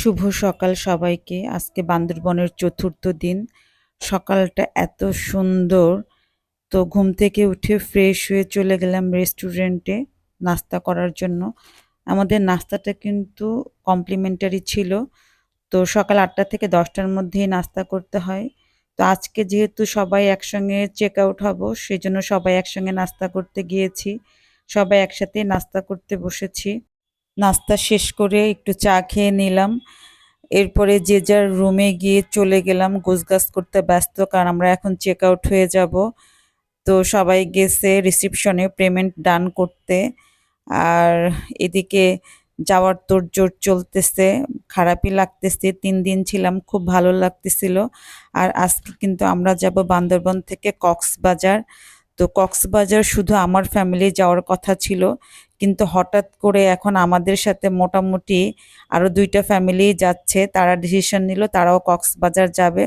শুভ সকাল সবাইকে। আজকে বান্দরবনের চতুর্থ দিন। সকালটা এত সুন্দর। তো ঘুম থেকে উঠে ফ্রেশ হয়ে চলে গেলাম রেস্টুরেন্টে নাস্তা করার জন্য। আমাদের নাস্তাটা কিন্তু কমপ্লিমেন্টারি ছিল। তো সকাল আটটা থেকে দশটার মধ্যেই নাস্তা করতে হয়। তো আজকে যেহেতু সবাই একসঙ্গে চেক আউট হব, সেজন্য সবাই একসঙ্গে নাস্তা করতে গিয়েছি। সবাই একসাথে নাস্তা করতে বসেছি। নাস্তা শেষ করে একটু চা খেয়ে নিলাম। এরপরে যে যার রুমে গিয়ে চলে গেলাম, গোছগাছ করতে ব্যস্ত, কারণ আমরা এখন চেক আউট হয়ে যাব। তো সবাই গেছে রিসিপশনে পেমেন্ট ডান করতে। আর এদিকে যাওয়ার তোর জোর চলতেছে, খারাপই লাগতেছে। তিন দিন ছিলাম, খুব ভালো লাগতেছিল। আর আজকে কিন্তু আমরা যাব বান্দরবন থেকে কক্সবাজার। তো কক্সবাজার শুধু আমার ফ্যামিলি যাওয়ার কথা ছিল। কিন্তু হঠাৎ করে এখন আমাদের সাথে মোটামুটি আরও দুইটা ফ্যামিলি যাচ্ছে, তারা ডিসিশন নিল, তারাও কক্সবাজার যাবে।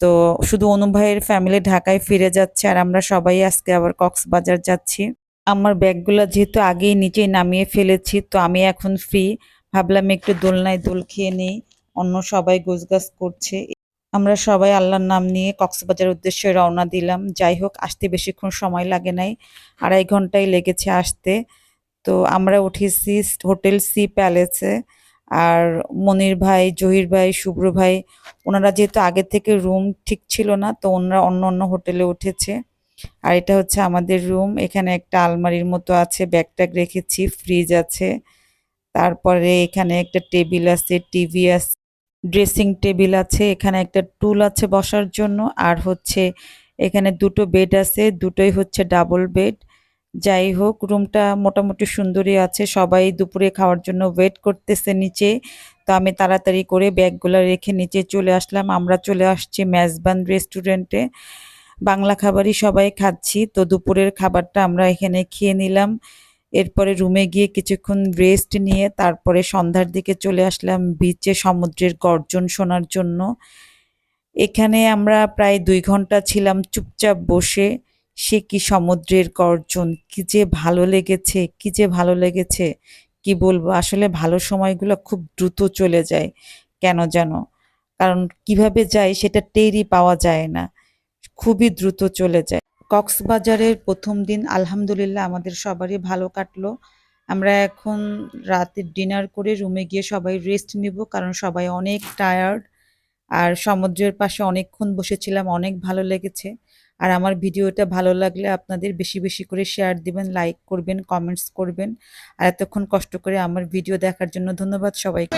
তো শুধু অনুভাইয়ের ফ্যামিলি ঢাকায় ফিরে যাচ্ছে, আর আমরা সবাই আজকে আবার কক্সবাজার যাচ্ছি। আমার ব্যাগগুলো যেহেতু আগেই নিচেই নামিয়ে ফেলেছি, তো আমি এখন ফ্রি ভাবলাম একটু দোলনায় দোল খেয়ে নিই, অন্য সবাই গোছগাছ করছে। আমরা সবাই আল্লাহর নাম নিয়ে কক্সবাজার উদ্দেশ্যে রওনা দিলাম। যাই হোক, আসতে বেশিক্ষণ সময় লাগে নাই। আড়াই ঘন্টাই লেগেছে আসতে। তো আমরা উঠেছি হোটেল সি প্যালেসে। আর মনির ভাই, জহির ভাই, শুভ্র ভাই, ওনারা যেহেতু আগে থেকে রুম ঠিক ছিল না, তো ওনারা অন্য অন্য হোটেলে উঠেছে। আর এটা হচ্ছে আমাদের রুম। এখানে একটা আলমারির মতো আছে ব্যাগ ট্যাগ রেখেছি, ফ্রিজ আছে। তারপরে এখানে একটা টেবিল আছে, টিভি আছে। ড্রেসিং টেবিল আছে, এখানে একটা টুল আছে বসার জন্য, আর হচ্ছে এখানে দুটো বেড আছে, দুটোই হচ্ছে ডাবল বেড। যাই হোক, রুমটা মোটামুটি সুন্দরই আছে, সবাই দুপুরে খাওয়ার জন্য ওয়েট করতেছে নিচে। তো আমি তাড়াতাড়ি করে ব্যাগগুলো রেখে নিচে চলে আসলাম, আমরা চলে আসছি মেজবান রেস্টুরেন্টে। বাংলা খাবারই সবাই খাচ্ছি, তো দুপুরের খাবারটা আমরা এখানে খেয়ে নিলাম। এরপরে রুমে গিয়ে কিছুক্ষণ রেস্ট নিয়ে তারপরে সন্ধ্যার দিকে চলে আসলাম বিচে সমুদ্রের গর্জন শোনার জন্য। এখানে আমরা প্রায় দুই ঘণ্টা ছিলাম চুপচাপ বসে। সে কি সমুদ্রের গর্জন, কি যে ভালো লেগেছে, কি যে ভালো লেগেছে, কি বলব? আসলে ভালো সময়গুলো খুব দ্রুত চলে যায়, কেন যেন কারণ কীভাবে যায় সেটা টেরই পাওয়া যায় না, খুবই দ্রুত চলে যায়। কক্সবাজারের প্রথম দিন, আলহামদুলিল্লাহ আমাদের সবারই ভালো কাটলো। আমরা এখন রাতের ডিনার করে রুমে গিয়ে সবাই রেস্ট নিব, কারণ সবাই অনেক টায়ার্ড আর সমুদ্রের পাশে অনেকক্ষণ বসেছিলাম, অনেক ভালো লেগেছে। আর আমার ভিডিওটা ভালো লাগলে আপনাদের বেশি বেশি করে শেয়ার দিবেন লাইক করবেন কমেন্টস করবেন। আর এতক্ষণ কষ্ট করে আমার ভিডিও দেখার জন্য ধন্যবাদ সবাইকে।